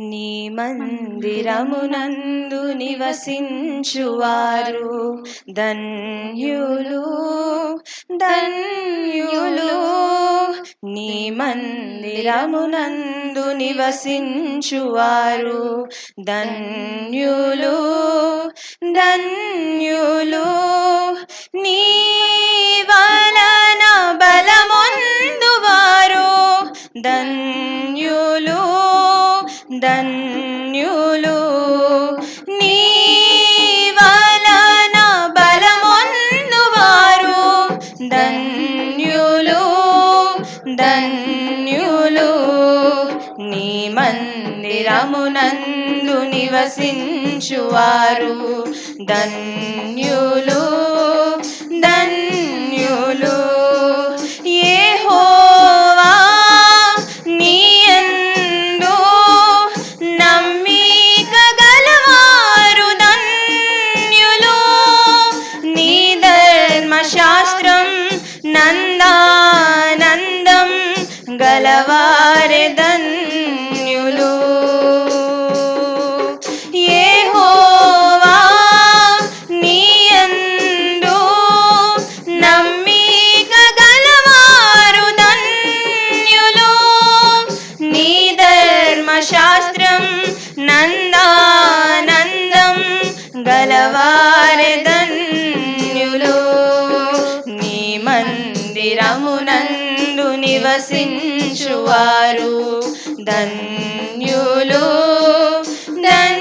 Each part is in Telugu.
నీ మందిరమునందు నివసించువారు. ధన్యులు ధన్యులు. నీ మందిరమునందు నివసించువారు. ధన్యులు ధన్యులు. నీ వలన బలమొందువారు. ధన్యు ధన్యులు. నీ వలన బలమొందువారు. ధన్యులు ధన్యులు. నీ మందిరమునందు నివసించువారు. ధన్యులు ధన్యు గలవారె ధన్యులు. హోవా నీయందు నమ్మిక గలవారు ధన్యులు. నీ ధర్మశాస్త్రం నందానందం గలవారె ధన్యులు. నీ మందిరమునందు నివసించువారు. ధన్యులు ధన్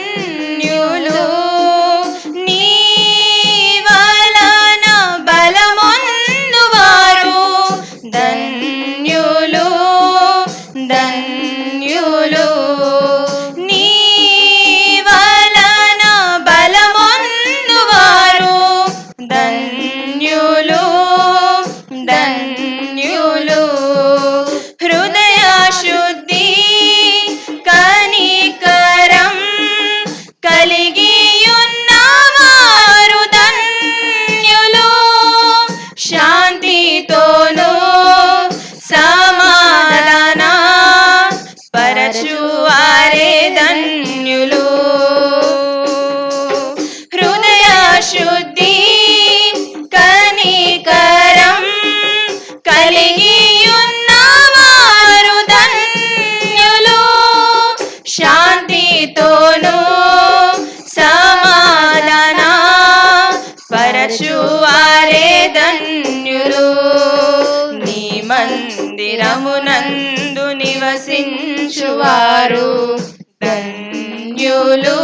శాంతితోను సమాధాన పరచువారే ధన్యులు. హృదయ శుద్ధి కనికరం కలిగి ఉన్నవారు ధన్యులు. శాంతితోను పరచువారే ధన్యులు. ధన్యులు ధన్యులు.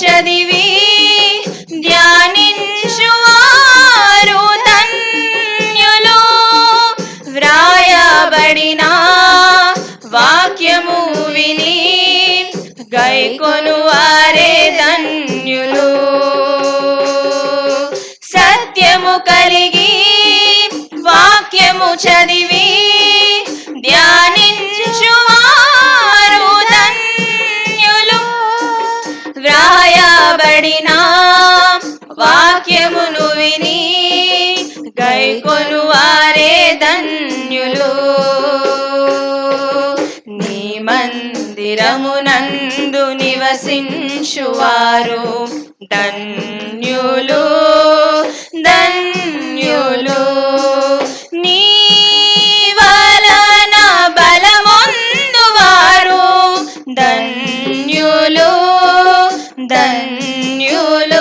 చదివి ధ్యానించువారు ధన్యులు. వ్రాయబడిన వాక్యము విని గైకొను వారే ధన్యులు. సత్యము కలిగి వాక్యము చదివి పిలువబడిన వాక్యమును విని గైకొను వారే ధన్యులు. నీ మందిరమునందు నివసించువారు వారు ధన్యులు. ధన్యులు done yo lo